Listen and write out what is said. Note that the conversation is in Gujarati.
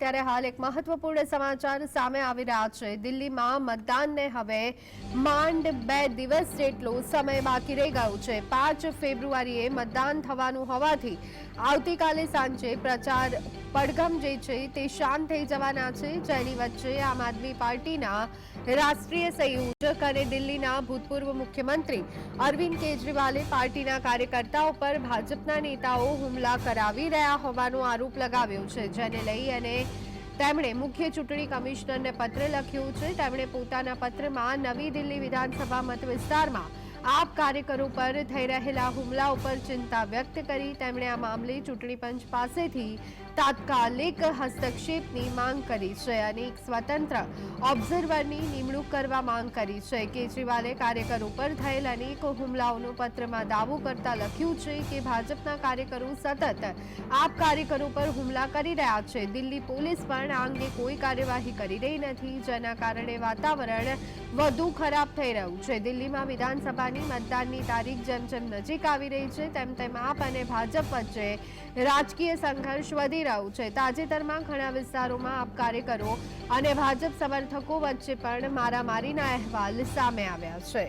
ત્યારે હાલ એક મહત્વપૂર્ણ સમાચાર સામે આવી રહ્યા છે. દિલ્હીમાં મતદાનને હવે માંડ બે દિવસ જેટલો સમય બાકી રહી ગયો છે. પાંચ ફેબ્રુઆરીએ મતદાન થવાનું હોવાથી આવતીકાલે સાંજે પ્રચાર પડઘમ જે છે તે શાંત થઈ જવાના છે. જેની વચ્ચે આમ આદમી પાર્ટીના રાષ્ટ્રીય સંયોજક અને દિલ્હીના ભૂતપૂર્વ મુખ્યમંત્રી અરવિંદ કેજરીવાલે પાર્ટીના કાર્યકર્તાઓ પર ભાજપના નેતાઓ હુમલા કરાવી રહ્યા હોવાનો આરોપ લગાવ્યો છે. જેને લઈ અને તેમણે મુખ્ય ચૂંટણી કમિશનરને પત્ર લખ્યું છે. તેમણે પોતાના પત્રમાં નવી દિલ્હી વિધાનસભા મત વિસ્તારમાં આપ કાર્યકરો પર થઈ રહેલા હુમલા ઉપર ચિંતા વ્યક્ત કરી તેમણે આ મામલે ચૂંટણી પંચ પાસેથી તાત્કાલિક હસ્તક્ષેપની માંગ કરી છે અને એક સ્વતંત્ર ઓબ્ઝર્વરની નિમણૂક કરવા માંગ કરી છે. કેજરીવાલે કાર્યકરો પર થયેલ અનેક હુમલાઓનો પત્રમાં દાવો કરતા લખ્યું છે કે ભાજપના કાર્યકરો સતત આપ કાર્યકરો પર હુમલા કરી રહ્યા છે. દિલ્હી પોલીસ પણ આ અંગે કોઈ કાર્યવાહી કરી રહી નથી. જેના કારણે વાતાવરણ વધુ ખરાબ થઈ રહ્યું છે. દિલ્હીમાં વિધાનસભાની મતદાનની તારીખ જેમ જેમ નજીક આવી રહી છે, તેમ તેમ આપ અને ભાજપ વચ્ચે રાજકીય સંઘર્ષ વધી રહ્યું છે. તાજેતરમાં ઘણા વિસ્તારોમાં આપ કાર્યકરો અને ભાજપ સમર્થકો વચ્ચે પણ મારામારીના અહેવાલ સામે આવ્યા છે.